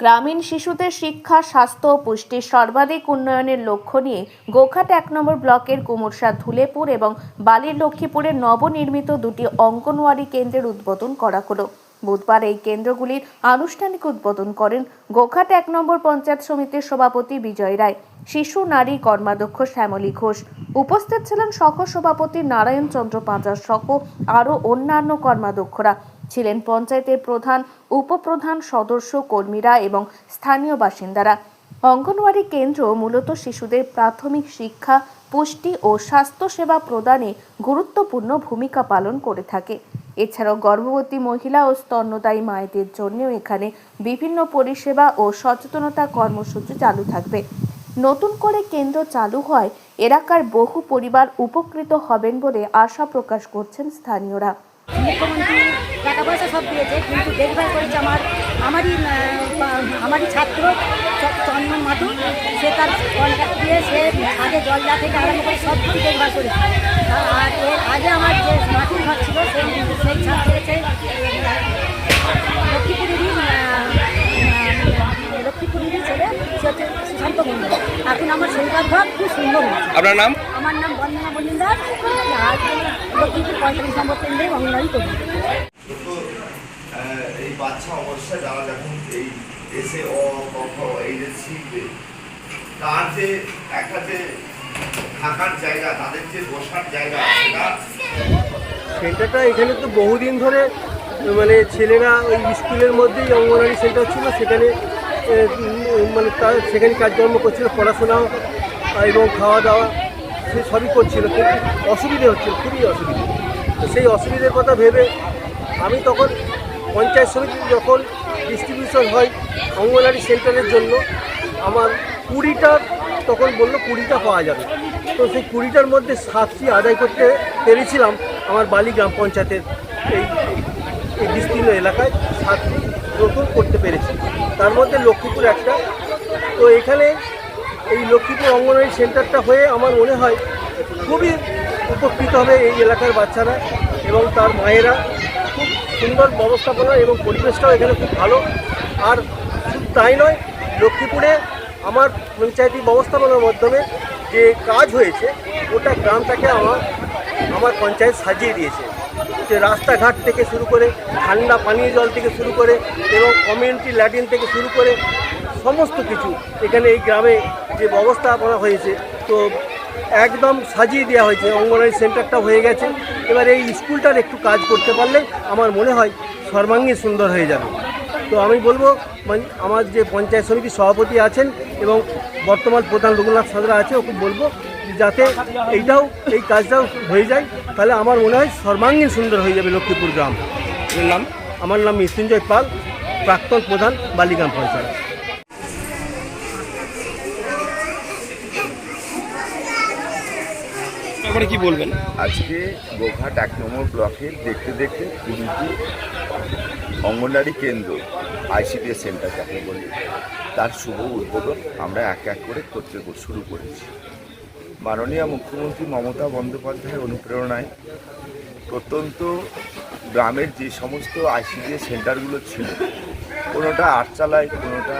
গ্রামীণ শিশুদের শিক্ষা, স্বাস্থ্য ও পুষ্টির সর্বাধিক উন্নয়নের লক্ষ্য নিয়ে গোঘাট এক নম্বর ব্লকের কুমুরসা ধুলেপুর এবং বালির লক্ষ্মীপুরে নবনির্মিত দুটি অঙ্গনওয়াড়ি কেন্দ্রের উদ্বোধন করা হলো। বুধবার এই কেন্দ্রগুলির আনুষ্ঠানিক উদ্বোধন করেন গোঘাট এক নম্বর পঞ্চায়েত সমিতির সভাপতি বিজয় রায়, শিশু, নারী কর্মাধ্যক্ষ শ্যামলী ঘোষ। উপস্থিত ছিলেন সহ সভাপতি নারায়ণ চন্দ্র পাঁচার সহ আরও অন্যান্য কর্মাধ্যক্ষরা। ছিলেন পঞ্চায়েতের প্রধান, উপপ্রধান সদস্য কর্মীরা এবং স্থানীয় বাসিন্দারা। অঙ্গনওয়াড়ি কেন্দ্র মূলত শিশুদের প্রাথমিক শিক্ষা, পুষ্টি ও স্বাস্থ্যসেবা প্রদানে গুরুত্বপূর্ণ ভূমিকা পালন করে থাকে। এছাড়াও গর্ভবতী মহিলা ও স্তন্যদায়ী মায়েদের জন্যও এখানে বিভিন্ন পরিষেবা ও সচেতনতা কর্মসূচি চালু থাকবে। নতুন করে কেন্দ্র চালু হয়, এলাকার বহু পরিবার উপকৃত হবেন বলে আশা প্রকাশ করছেন স্থানীয়রা। মুখ্যমন্ত্রী টাকা পয়সা সব দিয়েছে, কিন্তু দেখভাল করেছে আমার, আমারই আমারই ছাত্র চন্দন মাধু, সে তার কন্ট্রাক্ট দিয়ে সে আগে জল দেওয়া থেকে আরম্ভ করে সব কিছু দেখভাল করেছে। আর এর আগে আমার যে মাটির ঘর ছিল সেই সেই ছাত্র হচ্ছে লক্ষ্মীপুরেরই লক্ষ্মীপুরেরই ছেলে, সে হচ্ছে সুশান্ত মন্ডল এখন আমার সেইবার ঘর, খুব সুন্দর আপনার নাম? আমার নাম বন্দনা মজুমদার। আর পঁয়তাল্লিশ নম্বর কেন্দ্রে অঙ্গনওয়াড়ি করি। এই বাচ্চা অবস্থায় যারা যখন এই এসে অ ক এই যে শিখবে তার যে একটা যে থাকার জায়গা তাদের যে বসার জায়গা সেটা সেন্টারটা এখানে তো বহুদিন ধরে মানে ছেলেরা ওই স্কুলের মধ্যেই অঙ্গনওয়াড়ি সেন্টার ছিল সেখানে মানে তার সেখানে কাজকর্ম করছিল পড়াশোনা এবং খাওয়া দাওয়া। সে সবই করছিল কিন্তু অসুবিধে হচ্ছিল, খুবই অসুবিধে। তো সেই অসুবিধের কথা ভেবে আমি তখন পঞ্চায়েত সমিতি যখন ডিস্ট্রিবিউশন হয় অঙ্গনওয়াড়ি সেন্টারের জন্য, আমার কুড়িটা তখন বলল কুড়িটা পাওয়া যাবে। তো সেই কুড়িটার মধ্যে সাতটি আদায় করতে পেরেছিলাম আমার বালি গ্রাম পঞ্চায়েতের এই এই বিস্তীর্ণ এলাকায় সাতটি নতুন করতে পেরেছি। তার মধ্যে লক্ষ্মীপুর একটা। তো এখানে এই লক্ষ্মীপুর অঙ্গনওয়াড়ি সেন্টারটা হয়ে আমার মনে হয় খুবই উপকৃত হবে এই এলাকার বাচ্চারা এবং তার মায়েরা। খুব সুন্দর ব্যবস্থাপনা এবং পরিবেশটাও এখানে খুব ভালো। আর শুধু তাই নয়, লক্ষ্মীপুরে আমার পঞ্চায়েতি ব্যবস্থাপনার মাধ্যমে যে কাজ হয়েছে ওটা গ্রামটাকে আমার আমার পঞ্চায়েত সাজিয়ে দিয়েছে। যে রাস্তাঘাট থেকে শুরু করে ঠান্ডা পানীয় জল থেকে শুরু করে এবং কমিউনিটি ল্যাটিন থেকে শুরু করে সমস্ত কিছু এখানে এই গ্রামে যে ব্যবস্থাপনা হয়েছে তো একদম সাজিয়ে দেওয়া হয়েছে অঙ্গনওয়াড়ি সেন্টারটা হয়ে গেছে। এবার এই স্কুলটার একটু কাজ করতে পারলে আমার মনে হয় সর্বাঙ্গীন সুন্দর হয়ে যাবে। তো আমি বলব মানে আমার যে পঞ্চায়েত সমিতির সভাপতি আছেন এবং বর্তমান প্রধান রঘুনাথ সাদরা আছে ওকে বলব যাতে এইটাও এই কাজটাও হয়ে যায় তাহলে আমার মনে হয় সর্বাঙ্গীন সুন্দর হয়ে যাবে লক্ষ্মীপুর গ্রাম। নাম? আমার নাম মৃত্যুঞ্জয় পাল প্রাক্তন প্রধান বালিগ্রাম পঞ্চায়েত। তারপরে কি বলবেন? আজকে গোঘাট এক নম্বর ব্লকে দেখতে দেখতে কুড়িটি অঙ্গনওয়াড়ি কেন্দ্র আইসিডিএস সেন্টার যাকে বলি, তার শুভ উদ্বোধন আমরা এক এক করে করতে শুরু করেছি। মাননীয় মুখ্যমন্ত্রী মমতা বন্দ্যোপাধ্যায়ের অনুপ্রেরণায় প্রত্যন্ত গ্রামের যে সমস্ত আইসিডিএস সেন্টারগুলো ছিল, কোনোটা আটচালায় কোনোটা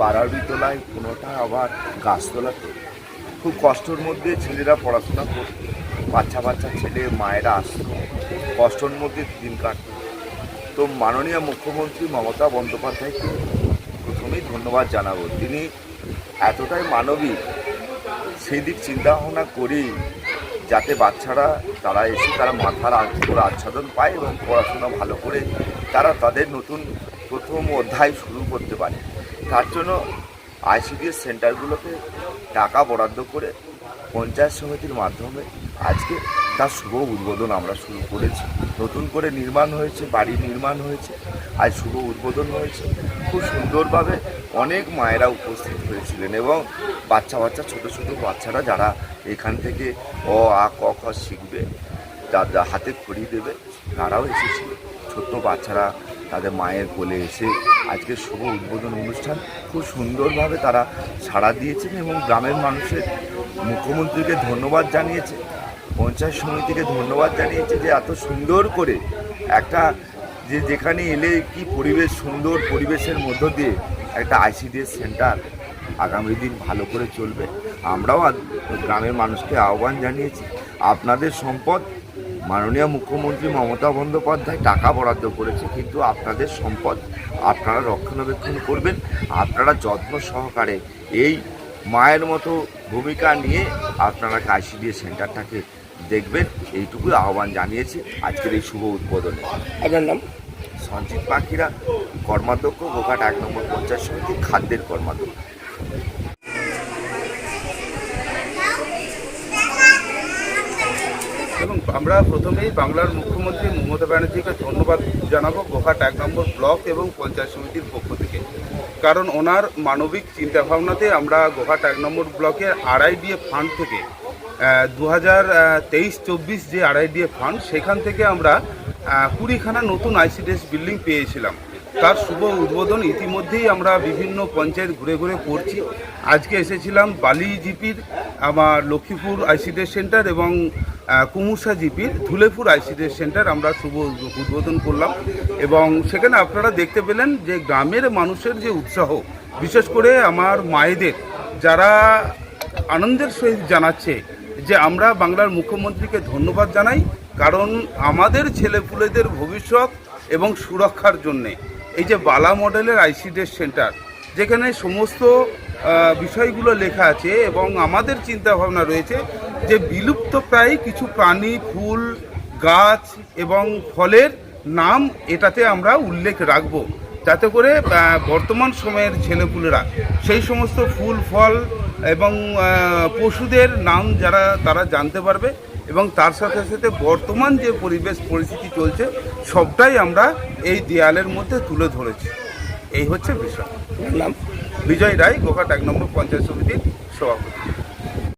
বারাবিতলায়, কোনোটা আবার গাছতলাতে খুব কষ্টর মধ্যে ছেলেরা পড়াশোনা করত বাচ্চা বাচ্চা ছেলে, মায়েরা আসতো। কষ্টর মধ্যে দিন কাটত। তো মাননীয় মুখ্যমন্ত্রী মমতা বন্দ্যোপাধ্যায়কে প্রথমেই ধন্যবাদ জানাব। তিনি এতটাই মানবিক সেই দিক চিন্তা ভাবনা করেই যাতে বাচ্চারা, তারা এসে তারা মাথার উপর আচ্ছাদন পায় এবং পড়াশোনা ভালো করে তারা তাদের নতুন প্রথম অধ্যায় শুরু করতে পারে। তার জন্য আইসিডিএস সেন্টারগুলোতে টাকা বরাদ্দ করে পঞ্চায়েত সমিতির মাধ্যমে আজকে তার শুভ উদ্বোধন আমরা শুরু করেছি। নতুন করে নির্মাণ হয়েছে, বাড়ি নির্মাণ হয়েছে, আজ শুভ উদ্বোধন হয়েছে। খুব সুন্দরভাবে অনেক মায়েরা উপস্থিত হয়েছিলেন এবং বাচ্চা বাচ্চা, ছোট ছোট বাচ্চারা যারা এখান থেকে অ, আ, ক, খ শিখবে যারা হাতে খড়ি দেবে, তারাও এসেছিল। ছোট্ট বাচ্চারা তাদের মায়ের কোলে এসে আজকে শুভ উদ্বোধন অনুষ্ঠান। খুব সুন্দরভাবে তারা সাড়া দিয়েছেন এবং গ্রামের মানুষের মুখ্যমন্ত্রীকে ধন্যবাদ জানিয়েছে, পঞ্চায়েত সমিতিকে ধন্যবাদ জানিয়েছে যে এত সুন্দর করে একটা যে যেখানে এলে কি পরিবেশ সুন্দর পরিবেশের মধ্য দিয়ে একটা আইসিডিএস সেন্টার আগামী দিন ভালো করে চলবে। আমরাও গ্রামের মানুষকে আহ্বান জানিয়েছি। আপনাদের সম্পদ মাননীয় মুখ্যমন্ত্রী মমতা বন্দ্যোপাধ্যায় টাকা বরাদ্দ করেছে কিন্তু আপনাদের সম্পদ আপনারা রক্ষণাবেক্ষণ করবেন আপনারা যত্ন সহকারে এই মায়ের মতো ভূমিকা নিয়ে আপনারা আইসিডিএস সেন্টারটাকে দেখবেন এইটুকুই আহ্বান জানিয়েছি। আজকের এই শুভ উদ্বোধনে। আপনার নাম? সঞ্চিত পাখিরা কর্মাধ্যক্ষ গোঘাট এক নম্বর পঞ্চায়েত সমিতি খাদ্যের কর্মাধ্যক্ষ। এবং আমরা প্রথমেই বাংলার মুখ্যমন্ত্রী মমতা ব্যানার্জিকে ধন্যবাদ জানাব গোহাট এক নম্বর ব্লক এবং পঞ্চায়েত সমিতির পক্ষ থেকে। কারণ ওনার মানবিক চিন্তাভাবনাতে আমরা গোহাট এক নম্বর ব্লকের আরআইডিএফ ফান্ড থেকে দু হাজার তেইশ চব্বিশ যে আরআইডিএফ ফান্ড, সেখান থেকে আমরা কুড়িখানা নতুন আইসিডিএস বিল্ডিং পেয়েছিলাম। তার শুভ উদ্বোধন ইতিমধ্যেই আমরা বিভিন্ন পঞ্চায়েত ঘুরে ঘুরে করছি। আজকে এসেছিলাম বালি জিপির, আমার লক্ষ্মীপুর আইসিডিএস সেন্টার এবং কুমুরসা জিপির, ধুলেপুর আইসিডিএস সেন্টার আমরা শুভ উদ্বোধন করলাম। এবং সেখানে আপনারা দেখতে পেলেন যে গ্রামের মানুষের যে উৎসাহ, বিশেষ করে আমার মায়েদের, যারা আনন্দের সহিত জানাচ্ছে যে আমরা বাংলার মুখ্যমন্ত্রীকে ধন্যবাদ জানাই, কারণ আমাদের ছেলেপুলেদের ভবিষ্যৎ এবং সুরক্ষার জন্যে। এই যে বালা মডেলের আইসিডিএস সেন্টার, যেখানে সমস্ত বিষয়গুলো লেখা আছে এবং আমাদের চিন্তা ভাবনা রয়েছে যে বিলুপ্ত প্রায় কিছু প্রাণী, ফুল, গাছ এবং ফলের নাম এটাতে আমরা উল্লেখ রাখব। যাতে করে বর্তমান সময়ের ছেলেপুলেরা সেই সমস্ত ফুল, ফল এবং পশুদের নাম যারা, তারা জানতে পারবে। এবং তার সাথে সাথে বর্তমান যে পরিবেশ পরিস্থিতি চলছে, সবটাই আমরা এই দেয়ালের মধ্যে তুলে ধরেছি। এই হচ্ছে বিষয়। নাম বিজয় রায়, গোঘাট এক নম্বর পঞ্চায়েত সমিতির সভাপতি।